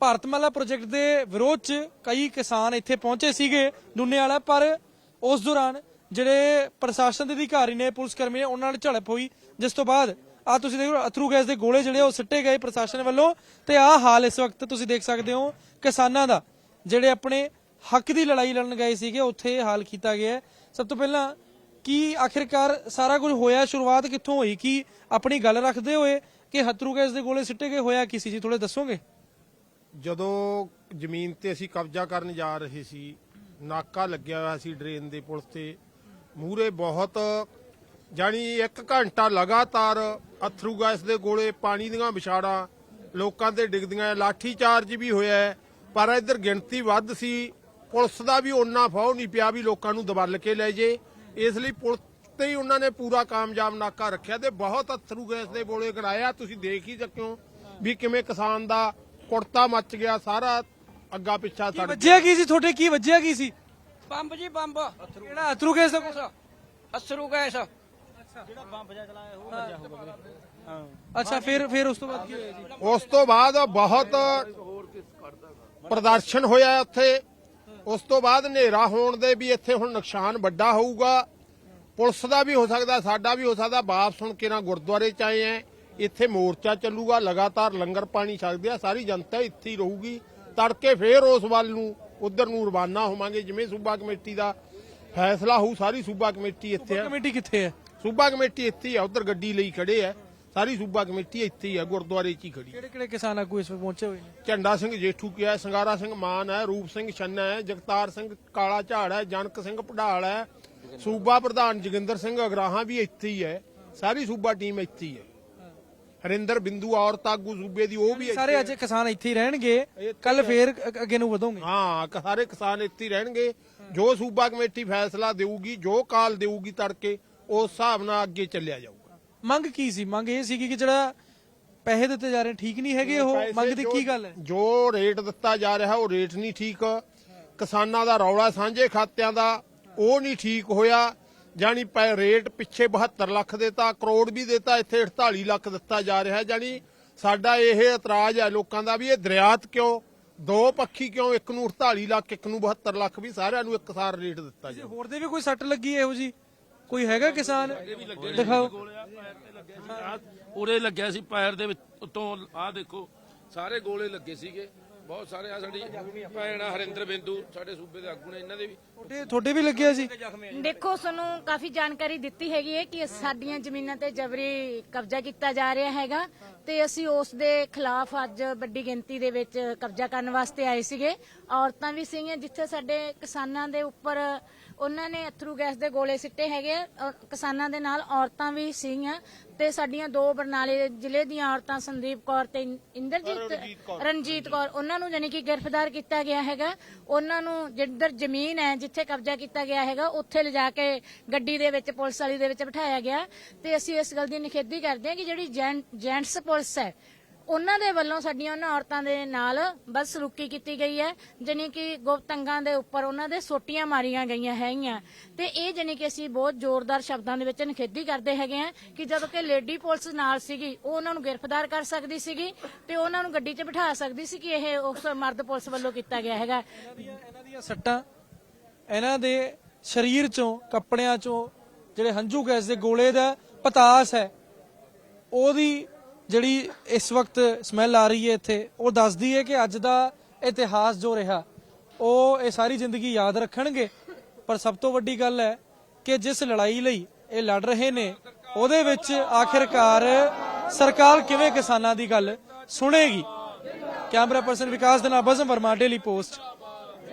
Bharatmala project ਦੇ ਵਿਰੋਧ 'ਚ ਕਈ ਕਿਸਾਨ ਇੱਥੇ ਪਹੁੰਚੇ ਸੀਗੇ ਡੁੰਨੇ ਵਾਲਾ ਪਰ ਉਸ ਦੌਰਾਨ ਜਿਹੜੇ ਪ੍ਰਸ਼ਾਸਨ ਦੇ ਅਧਿਕਾਰੀ ਨੇ ਪੁਲਿਸ ਕਰਮੀ ਨੇ, ਉਹਨਾਂ ਨਾਲ ਝੜਪ ਹੋਈ, ਜਿਸ ਤੋਂ ਬਾਅਦ ਆ ਤੁਸੀਂ ਦੇਖੋ ਅਥਰੂ ਗੈਸ ਦੇ ਗੋਲੇ ਜਿਹੜੇ ਉਹ ਸਿੱਟੇ ਗਏ ਪ੍ਰਸ਼ਾਸਨ ਵੱਲੋਂ, ਤੇ ਆਹ ਹਾਲ ਇਸ ਵਕਤ ਤੁਸੀਂ ਦੇਖ ਸਕਦੇ ਹੋ ਕਿਸਾਨਾਂ ਦਾ, ਜਿਹੜੇ ਆਪਣੇ ਹੱਕ ਦੀ ਲੜਾਈ ਲੜਨ ਗਏ ਸੀਗੇ, ਉੱਥੇ ਹਾਲ ਕੀਤਾ ਗਿਆ ਹੈ। ਸਭ ਤੋਂ ਪਹਿਲਾਂ ਕਿ ਆਖਿਰਕਾਰ ਸਾਰਾ ਕੁਝ ਹੋਇਆ, ਸ਼ੁਰੂਆਤ ਕਿੱਥੋਂ ਹੋਈ? ਕਿ ਆਪਣੀ ਗੱਲ ਰੱਖਦੇ ਹੋਏ ਕਿ ਹਥਰੂ ਗੈਸ ਦੇ ਗੋਲੇ ਸਿੱਟੇ ਗਏ, ਹੋਇਆ ਕੀ ਸੀ ਜੀ? ਥੋੜੇ ਦੱਸੋਗੇ? ਜਦੋਂ ਜ਼ਮੀਨ ਤੇ ਅਸੀਂ ਕਬਜ਼ਾ ਕਰਨ ਜਾ ਰਹੇ ਸੀ ਨਾਕਾ ਲੱਗਿਆ ਹੋਇਆ ਸੀ ਡਰੇਨ ਦੇ ਪੁਲ ਤੇ ਮੂਰੇ ਬਹੁਤ ਜਾਨੀ 1 ਘੰਟਾ ਲਗਾਤਾਰ ਅਥਰੂ ਗੈਸ ਦੇ ਗੋਲੇ ਪਾਣੀ ਦੀਆਂ ਵਿਛਾੜਾਂ ਲੋਕਾਂ ਤੇ ਡਿੱਗਦੀਆਂ ਲਾਠੀ ਚਾਰਜ ਵੀ ਹੋਇਆ ਹੈ, ਪਰ ਇੱਧਰ ਗਿਣਤੀ ਵੱਧ ਸੀ ਪੁਲਿਸ ਦਾ ਵੀ ਓਨਾ ਫਾਉ ਨਹੀਂ ਪਿਆ ਵੀ ਲੋਕਾਂ ਨੂੰ ਦਬਲ ਕੇ ਲੈ ਜੇ। ਇਸ ਲਈ ਪੁਲਿਸ ਤੇ ਹੀ ਉਹਨਾਂ ਨੇ ਪੂਰਾ ਕਾਮਯਾਬ ਨਾਕਾ ਰੱਖਿਆ ਤੇ ਬਹੁਤ ਅਥਰੂ ਗੈਸ ਦੇ ਗੋਲੇ ਗੜਾਇਆ ਤੁਸੀਂ ਦੇਖ ਹੀ ਸਕਿਓ ਵੀ ਕਿਵੇਂ ਕਿਸਾਨ ਦਾ ਕੁੜਤਾ ਮੱਚ ਗਿਆ ਸਾਰਾ ਅੱਗਾ ਪਿੱਛਾ ਕੀ ਸੜ ਵੱਜਿਆ ਕੀ ਸੀ? ਤੁਹਾਡੇ ਕੀ ਵੱਜਿਆ ਕੀ ਸੀ? ਬੰਬ ਜੀ ਬੰਬ। ਕਿਹੜਾ ਅਥਰੂ ਗੈਸ ਦਾ ਗੋਲਾ? ਅਸਰੂ ਗੈਸ। ਅੱਛਾ ਫਿਰ ਫਿਰ ਉਸ ਤੋਂ ਬਾਅਦ ਕੀ ਹੋਇਆ ਜੀ? ਉਸ ਤੋਂ ਬਾਅਦ ਬਹੁਤ ਪ੍ਰਦਰਸ਼ਨ ਹੋਇਆ ਉੱਥੇ। ਉਸ ਤੋਂ ਬਾਅਦ ਹਨੇਰਾ ਹੋਣ ਦੇ ਵੀ ਇੱਥੇ ਹੁਣ ਨੁਕਸਾਨ ਵੱਡਾ ਹੋਊਗਾ। ਪੁਲਿਸ ਦਾ ਵੀ ਹੋ ਸਕਦਾ ਸਾਡਾ ਵੀ ਹੋ ਸਕਦਾ। ਵਾਪਸ ਹੁਣ ਕਿਰਾਂ ਗੁਰਦੁਆਰੇ ਚ ਆਏ ਐ। ਇੱਥੇ ਮੋਰਚਾ ਚੱਲੂਗਾ ਲਗਾਤਾਰ ਲੰਗਰ ਪਾਣੀ ਛਕਦੇ ਆ ਸਾਰੀ ਜਨਤਾ ਇੱਥੇ ਹੀ ਰਹੂਗੀ। ਤੜਕੇ ਫੇਰ ਉਸ ਵੱਲ ਨੂੰ ਉਧਰ ਨੂੰ ਰਵਾਨਾ ਹੋਵਾਂਗੇ ਜਿਵੇਂ ਸੂਬਾ ਕਮੇਟੀ ਦਾ ਫੈਸਲਾ ਹੋਊ ਸਾਰੀ ਸੂਬਾ ਕਮੇਟੀ ਇੱਥੇ ਆ। ਕਮੇਟੀ ਕਿੱਥੇ ਹੈ ਸੂਬਾ ਕਮੇਟੀ ਇੱਥੇ ਹੀ ਆ ਉਧਰ ਗੱਡੀ ਲਈ ਖੜੇ ਆ। ਸਾਰੀ ਸੂਬਾ ਕਮੇਟੀ ਇੱਥੇ ਹੀ ਆ ਗੁਰਦੁਆਰੇ 'ਚ ਹੀ ਖੜੀ। ਕਿਹੜੇ ਕਿਹੜੇ ਕਿਸਾਨ ਆਗੂ ਇਸ ਵਕਤ ਪਹੁੰਚੇ ਹੋਏ ਨੇ? ਝੰਡਾ ਸਿੰਘ ਜੇਠੂ ਕਿਹਾ ਹੈ, ਸੰਗਾਰਾ ਸਿੰਘ ਮਾਨ ਹੈ ਰੂਪ ਸਿੰਘ ਛੰਨਾ ਹੈ ਜਗਤਾਰ ਸਿੰਘ ਕਾਲਾ ਝਾੜ ਹੈ ਜਨਕ ਸਿੰਘ ਪੜਾਲ ਹੈ ਸੂਬਾ ਪ੍ਰਧਾਨ ਜੋਗਿੰਦਰ ਸਿੰਘ ਅਗਰਾਹਾਂ ਵੀ ਇੱਥੇ ਹੀ ਹੈ ਸਾਰੀ ਸੂਬਾ ਟੀਮ ਇੱਥੇ ਹੀ ਹੈ। ਹਰਿੰਦਰ ਬਿੰਦੂ ਔਰਤ ਆਗੂ ਸੂਬੇ ਦੀ ਉਹ ਵੀ ਸਾਰੇ ਅੱਜ ਕਿਸਾਨ ਇੱਥੇ ਹੀ ਰਹਿਣਗੇ। ਕੱਲ ਫੇਰ ਅੱਗੇ ਨੂੰ ਵਧੋਗੇ। ਹਾਂ ਸਾਰੇ ਕਿਸਾਨ ਇੱਥੇ ਹੀ ਰਹਿਣਗੇ। ਜੋ ਸੂਬਾ ਕਮੇਟੀ ਫੈਸਲਾ ਦੇਊਗੀ ਜੋ ਕਾਲ ਦੇਊਗੀ ਤੜਕੇ ਉਸ ਹਿਸਾਬ ਨਾਲ ਅੱਗੇ ਚੱਲਿਆ ਜਾਊਗਾ। ਮੰਗ ਕੀ ਸੀ? ਮੰਗ ਇਹ ਸੀ ਕਿ ਜਿਹੜਾ ਪੈਸੇ ਦਿੱਤੇ ਜਾ ਰਹੇ ਠੀਕ ਨਹੀਂ ਹੈਗੇ ਉਹ? ਮੰਗ ਦੀ ਕੀ ਗੱਲ ਹੈ? ਜੋ ਰੇਟ ਦਿੱਤਾ ਜਾ ਰਿਹਾ ਉਹ ਰੇਟ ਨਹੀਂ ਠੀਕ। ਕਿਸਾਨਾਂ ਦਾ ਰੌਲਾ ਸਾਂਝੇ ਖਾਤਿਆਂ ਦਾ ਉਹ ਨਹੀਂ ਠੀਕ ਹੋਇਆ। ਜਾਨੀ ਪੈ ਰੇਟ ਪਿੱਛੇ 72 ਲੱਖ ਦੇਤਾ ਕਰੋੜ ਵੀ ਦੇਤਾ ਇੱਥੇ 48 ਲੱਖ ਦਿੱਤਾ ਜਾ ਰਿਹਾ ਜਾਨੀ ਸਾਡਾ ਇਹ ਇਤਰਾਜ਼ ਹੈ ਲੋਕਾਂ ਦਾ ਵੀ ਇਹ ਦਰਿਆਤ ਕਿਉਂ? ਦੋ ਪੱਖੀ ਕਿਉਂ? ਇੱਕ ਨੂੰ 48 ਲੱਖ ਇੱਕ ਨੂੰ 72 ਲੱਖ ਵੀ ਸਾਰਿਆਂ ਨੂੰ ਇੱਕਸਾਰ ਰੇਟ ਦਿੱਤਾ ਜੇ ਹੋਰ ਦੇ ਵੀ ਕੋਈ ਸੱਟ ਲੱਗੀ ਇਹੋ ਜੀ? ਕੋਈ ਹੈਗਾ ਕਿਸਾਨ? ਦਿਖਾਓ। ਉਰੇ ਲੱਗਿਆ ਸੀ ਪੈਰ ਦੇ ਵਿੱਚ ਉੱਤੋਂ ਆਹ ਦੇਖੋ ਸਾਰੇ ਗੋਲੇ ਲੱਗੇ ਸੀਗੇ। ਬਹੁਤ ਸਾਰੇ ਆ ਸਾਡੀ ਭੈਣ ਆ ਹਰਿੰਦਰ ਬਿੰਦੂ ਸਾਡੇ ਸੂਬੇ ਦੇ ਆਗੂ ਨੇ ਇਹਨਾਂ ਦੇ ਵੀ। ਤੁਹਾਡੇ ਤੁਹਾਡੇ ਵੀ ਲੱਗਿਆ ਸੀ ਦੇਖੋ ਸਾਨੂੰ ਕਾਫੀ ਜਾਣਕਾਰੀ ਦਿੱਤੀ ਹੈਗੀ ਹੈ ਕਿ ਸਾਡੀਆਂ ਜ਼ਮੀਨਾਂ ਤੇ ਜਬਰੀ ਕਬਜ਼ਾ ਕੀਤਾ ਜਾ ਰਿਹਾ ਹੈਗਾ ਤੇ ਅਸੀਂ ਉਸ ਦੇ ਖਿਲਾਫ ਅੱਜ ਵੱਡੀ ਗਿਣਤੀ ਦੇ ਵਿੱਚ ਕਬਜ਼ਾ ਕਰਨ ਵਾਸਤੇ ਆਏ ਸੀਗੇ। ਔਰਤਾਂ ਵੀ ਸੀਗੀਆਂ ਜਿੱਥੇ ਸਾਡੇ ਕਿਸਾਨਾਂ ਦੇ ਉੱਪਰ ਉਹਨਾਂ ਨੇ ਅਥਰੂ ਗੈਸ ਦੇ ਗੋਲੇ ਸਿੱਟੇ ਹੈਗੇ ਆ। ਔਰ ਕਿਸਾਨਾਂ ਦੇ ਨਾਲ ਔਰਤਾਂ ਵੀ ਸੀਗੀਆਂ ਤੇ ਸਾਡੀਆਂ ਦੋ ਬਰਨਾਲੇ ਜ਼ਿਲ੍ਹੇ ਦੀਆਂ ਔਰਤਾਂ ਸੰਦੀਪ ਕੌਰ ਤੇ ਇੰਦਰਜੀਤ ਰਣਜੀਤ ਕੌਰ। ਉਹਨਾਂ ਨੂੰ ਜਾਨੀ ਕਿ ਗ੍ਰਿਫਤਾਰ ਕੀਤਾ ਗਿਆ ਹੈਗਾ। ਉਹਨਾਂ ਨੂੰ ਜਿੱਧਰ ਜ਼ਮੀਨ ਹੈ ਜਿੱਥੇ ਕਬਜ਼ਾ ਕੀਤਾ ਗਿਆ ਹੈਗਾ ਉੱਥੇ ਲਿਜਾ ਕੇ ਗੱਡੀ ਦੇ ਵਿੱਚ ਪੁਲਿਸ ਵਾਲੀ ਦੇ ਵਿੱਚ ਬਿਠਾਇਆ ਗਿਆ। ਤੇ ਅਸੀਂ ਇਸ ਗੱਲ ਦੀ ਨਿਖੇਧੀ ਕਰਦੇ ਹਾਂ ਕਿ ਜਿਹੜੀ ਜੈਂਟਸ ਪੁਲਿਸ ਹੈ ਉਹਨਾਂ ਦੇ ਵੱਲੋਂ ਸਾਡੀਆਂ ਉਹਨਾਂ ਔਰਤਾਂ ਦੇ ਨਾਲ ਬਸ ਸਲੂਕੀ ਕੀਤੀ ਗਈ ਹੈ ਜਾਨੀ ਕਿ ਗੁਪਤੰਗਾਂ ਦੇ ਉੱਪਰ ਉਹਨਾਂ ਦੇ ਸੋਟੀਆਂ ਮਾਰੀਆਂ ਗਈਆਂ ਹੈਗੀਆਂ। ਤੇ ਇਹ ਜਾਣੀ ਕਿ ਅਸੀਂ ਬਹੁਤ ਜ਼ੋਰਦਾਰ ਸ਼ਬਦਾਂ ਦੇ ਵਿੱਚ ਨਿਖੇਧੀ ਕਰਦੇ ਹੈਗੇ ਆ ਕਿ ਜਦੋਂ ਕਿ ਲੇਡੀ ਪੁਲਿਸ ਨਾਲ ਸੀਗੀ, ਉਹ ਉਹਨਾਂ ਨੂੰ ਗ੍ਰਿਫਤਾਰ ਕਰ ਸਕਦੀ ਸੀਗੀ ਤੇ ਉਹਨਾਂ ਨੂੰ ਗੱਡੀ 'ਚ ਬਿਠਾ ਸਕਦੀ ਸੀ ਕਿ ਇਹ ਉਸ ਮਰਦ ਪੁਲਿਸ ਵੱਲੋਂ ਕੀਤਾ ਗਿਆ ਹੈਗਾ। ਇਹਨਾਂ ਦੀਆਂ ਸੱਟਾਂ, ਇਹਨਾਂ ਦੇ ਸਰੀਰ ਚੋਂ, ਕੱਪੜਿਆਂ ਚੋਂ ਜਿਹੜੇ ਹੰਝੂ ਗੈਸ ਦੇ ਗੋਲੇ ਦਾ ਪਤਾਸ ਹੈ, ਉਹਦੀ ਜਿਹੜੀ ਇਸ ਵਕਤ ਸਮੈਲ ਆ ਰਹੀ ਹੈ ਇੱਥੇ, ਉਹ ਦੱਸਦੀ ਹੈ ਕਿ ਅੱਜ ਦਾ ਇਤਿਹਾਸ ਜੋ ਰਿਹਾ, ਉਹ ਇਹ ਸਾਰੀ ਜ਼ਿੰਦਗੀ ਯਾਦ ਰੱਖਣਗੇ। ਪਰ ਸਭ ਤੋਂ ਵੱਡੀ ਗੱਲ ਹੈ ਕਿ ਜਿਸ ਲੜਾਈ ਲਈ ਇਹ ਲੜ ਰਹੇ ਨੇ, ਉਹਦੇ ਵਿੱਚ ਆਖਿਰਕਾਰ ਸਰਕਾਰ ਕਿਵੇਂ ਕਿਸਾਨਾਂ ਦੀ ਗੱਲ ਸੁਣੇਗੀ? ਕੈਮਰਾ ਪਰਸਨ ਵਿਕਾਸ ਦੇ ਨਾਲ ਬਜ਼ਮ ਵਰਮਾ ਡੇਲੀ ਪੋਸਟ